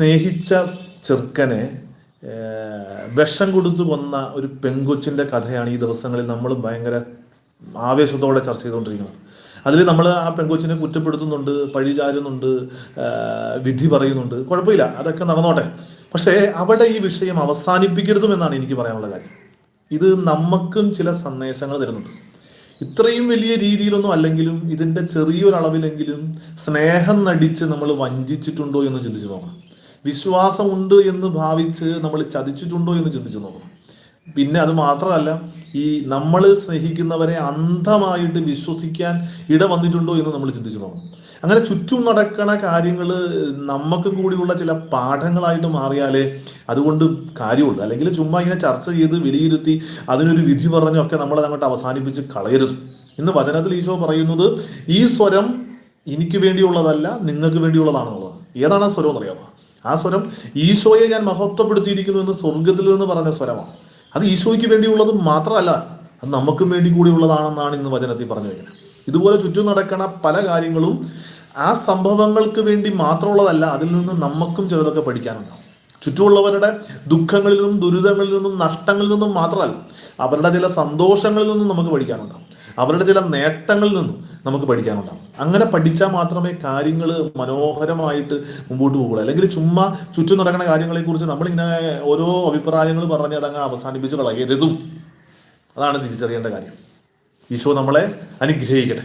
സ്നേഹിച്ച ചെറുക്കനെ വിഷം കൊടുത്തു കൊന്ന ഒരു പെങ്കൊച്ചിന്റെ കഥയാണ് ഈ ദിവസങ്ങളിൽ നമ്മൾ ഭയങ്കര ആവേശത്തോടെ ചർച്ച ചെയ്തുകൊണ്ടിരിക്കുന്നത്. അതിൽ നമ്മൾ ആ പെങ്കൊച്ചിനെ കുറ്റപ്പെടുത്തുന്നുണ്ട് പഴിചാരുന്നുണ്ട് ചാരുന്നുണ്ട് വിധി പറയുന്നുണ്ട്. കുഴപ്പമില്ല അതൊക്കെ നടന്നോട്ടെ. പക്ഷേ അവിടെ ഈ വിഷയം അവസാനിപ്പിക്കരുതും എന്നാണ് എനിക്ക് പറയാനുള്ള കാര്യം. ഇത് നമുക്കും ചില സന്ദേശങ്ങൾ തരുന്നുണ്ട്. ഇത്രയും വലിയ രീതിയിലൊന്നും അല്ലെങ്കിലും ഇതിന്റെ ചെറിയൊരളവിലെങ്കിലും സ്നേഹം നടിച്ച് നമ്മൾ വഞ്ചിച്ചിട്ടുണ്ടോ എന്ന് ചിന്തിച്ചു നോക്കണം. വിശ്വാസമുണ്ട് എന്ന് ഭാവിച്ച് നമ്മൾ ചതിച്ചിട്ടുണ്ടോ എന്ന് ചിന്തിച്ചു നോക്കണം. പിന്നെ അത് മാത്രമല്ല ഈ നമ്മൾ സ്നേഹിക്കുന്നവരെ അന്ധമായിട്ട് വിശ്വസിക്കാൻ ഇട വന്നിട്ടുണ്ടോ എന്ന് നമ്മൾ ചിന്തിച്ചു നോക്കണം. അങ്ങനെ ചുറ്റും നടക്കണ കാര്യങ്ങൾ നമുക്ക് കൂടിയുള്ള ചില പാഠങ്ങളായിട്ട് മാറിയാലേ അതുകൊണ്ട് കാര്യമുള്ളൂ. അല്ലെങ്കിൽ ചുമ്മാ ഇങ്ങനെ ചർച്ച ചെയ്ത് വിലയിരുത്തി അതിനൊരു വിധി പറഞ്ഞൊക്കെ നമ്മൾ അങ്ങോട്ട് അവസാനിപ്പിച്ച് കളയരുത്. ഇന്ന് വചനത്തിൽ ഈശോ പറയുന്നത് ഈ സ്വരം എനിക്ക് വേണ്ടിയുള്ളതല്ല നിങ്ങൾക്ക് വേണ്ടിയുള്ളതാണെന്നുള്ളത്. ഏതാണ് ആ സ്വരം എന്നറിയാമോ ആ സ്വരം ഈശോയെ ഞാൻ മഹത്വപ്പെടുത്തിയിരിക്കുന്നു എന്ന് സ്വർഗത്തിൽ നിന്ന് പറഞ്ഞ സ്വരമാണ്. അത് ഈശോയ്ക്ക് വേണ്ടിയുള്ളത് മാത്രമല്ല അത് നമുക്കും വേണ്ടി കൂടിയുള്ളതാണെന്നാണ് ഇന്ന് വചനത്തിൽ പറഞ്ഞു വയ്ക്കുന്നത് ഇതുപോലെ ചുറ്റും നടക്കണ പല കാര്യങ്ങളും ആ സംഭവങ്ങൾക്ക് വേണ്ടി മാത്രമുള്ളതല്ല അതിൽ നിന്ന് നമുക്കും ചിലതൊക്കെ പഠിക്കാനുണ്ടാവും. ചുറ്റുമുള്ളവരുടെ ദുഃഖങ്ങളിൽ നിന്നും ദുരിതങ്ങളിൽ നിന്നും നഷ്ടങ്ങളിൽ നിന്നും മാത്രമല്ല അവരുടെ ചില സന്തോഷങ്ങളിൽ നിന്നും നമുക്ക് പഠിക്കാനുണ്ടാവും. അവരുടെ ചില നേട്ടങ്ങളിൽ നിന്നും നമുക്ക് പഠിക്കാനുണ്ടാവും അങ്ങനെ പഠിച്ചാൽ മാത്രമേ കാര്യങ്ങൾ മനോഹരമായിട്ട് മുമ്പോട്ട് പോകുള്ളൂ അല്ലെങ്കിൽ ചുമ്മാ ചുറ്റും നടക്കുന്ന കാര്യങ്ങളെക്കുറിച്ച് നമ്മളിങ്ങനെ ഓരോ അഭിപ്രായങ്ങൾ പറഞ്ഞ് അതങ്ങനെ അവസാനിപ്പിച്ച് കളയരുതും. അതാണ് തിരിച്ചറിയേണ്ട കാര്യം. ഈശോ നമ്മളെ അനുഗ്രഹിക്കട്ടെ.